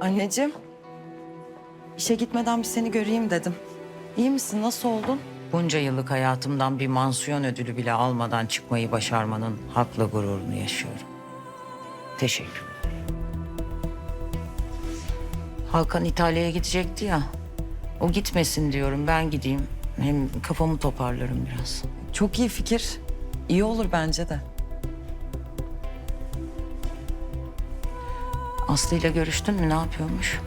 Anneciğim. İşe gitmeden bir seni göreyim dedim. İyi misin? Nasıl oldun? Bunca yıllık hayatımdan bir mansiyon ödülü bile almadan çıkmayı başarmanın haklı gururunu yaşıyorum. Teşekkür. Hakan İtalya'ya gidecekti ya. O gitmesin diyorum ben gideyim. Hem kafamı toparlarım biraz. Çok iyi fikir. İyi olur bence de. Aslı ile görüştün mü ne yapıyormuş?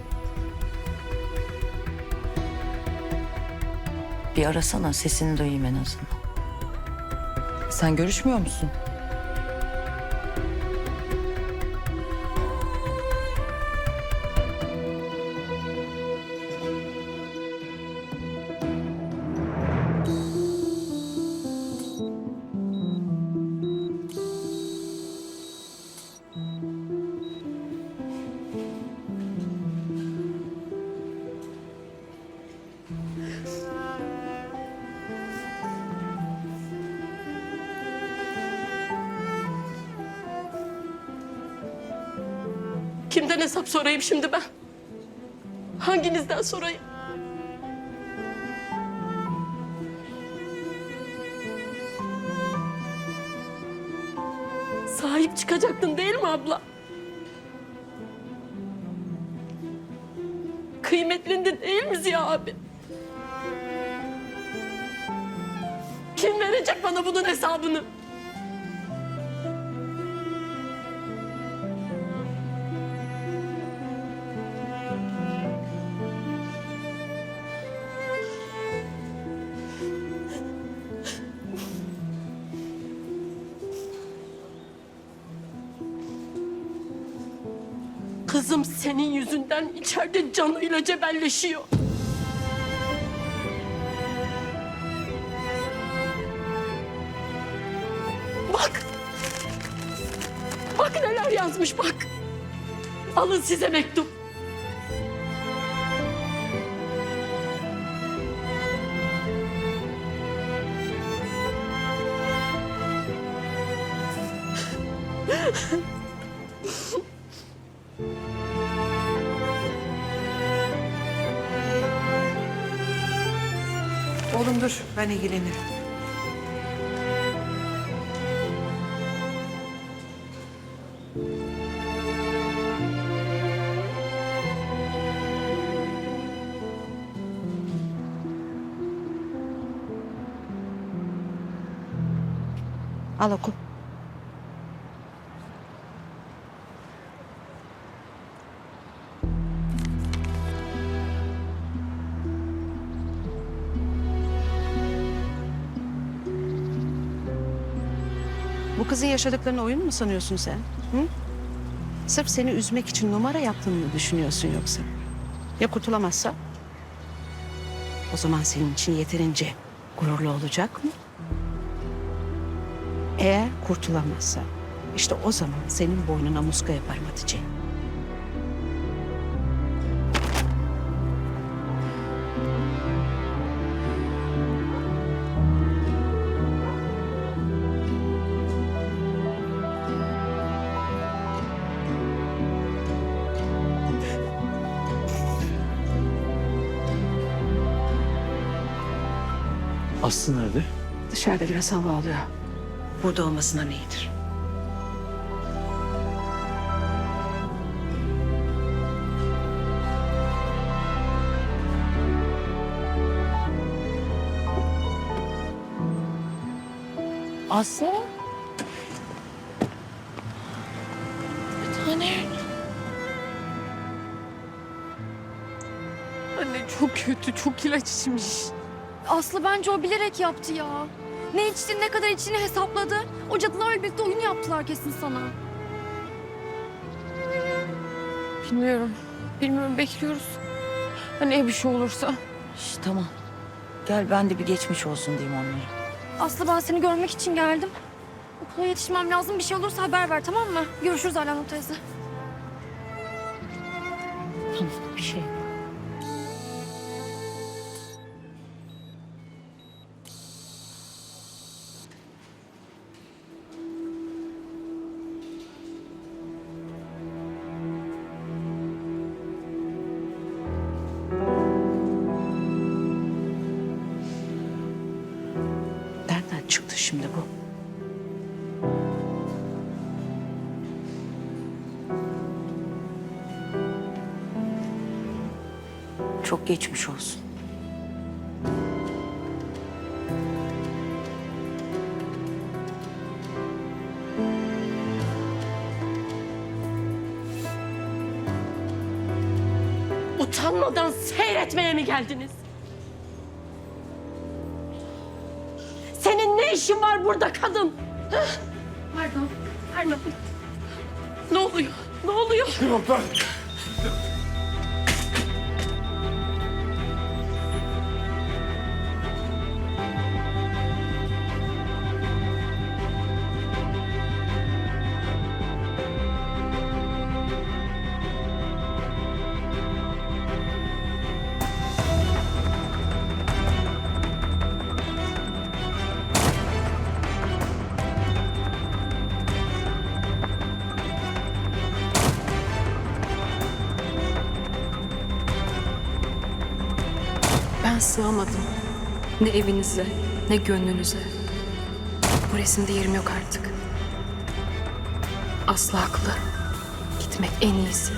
Bir arasana sesini duyayım en azından. Sen görüşmüyor musun? Kimden hesap sorayım şimdi ben? Hanginizden sorayım? Sahip çıkacaktın değil mi abla? Kıymetlindin değil mi Ziya abi? Kim verecek bana bunun hesabını? Kızım senin yüzünden içeride canıyla cebelleşiyor. Bak. Bak neler yazmış bak. Alın size mektup. Oğlum dur ben ilgilenirim. Al oku. Bu kızın yaşadıklarını oyun mu sanıyorsun sen? Hı? Sırf seni üzmek için numara yaptığını mı düşünüyorsun yoksa? Ya kurtulamazsa? O zaman senin için yeterince gururlu olacak mı? Eğer kurtulamazsa işte o zaman senin boynuna muska yaparım Hatice. Aslı nerede? Dışarıda biraz hava alıyor. Burada olmasından iyidir. Aslı. Bir tane. Anne çok kötü, çok ilaç içmiş. Aslı bence o bilerek yaptı ya. Ne içti, ne kadar içtiğini hesapladı. O cadılarla birlikte oyun yaptılar kesin sana. Bilmiyorum. Bilmiyorum bekliyoruz. Hani bir şey olursa. Şş, tamam. Gel ben de bir geçmiş olsun diyeyim onlara. Aslı ben seni görmek için geldim. Okula yetişmem lazım. Bir şey olursa haber ver tamam mı? Görüşürüz Alanur teyze. Bir şey. Şimdi bu? Çok geçmiş olsun. Utanmadan seyretmeye mi geldiniz? Senin ne işin var burada kadın? Hah? Pardon, pardon. Ne oluyor? Ne oluyor? Ben sığamadım. Ne evinize, ne gönlünüze. Bu resimde yerim yok artık. Aslı haklı. Gitmek en iyisi.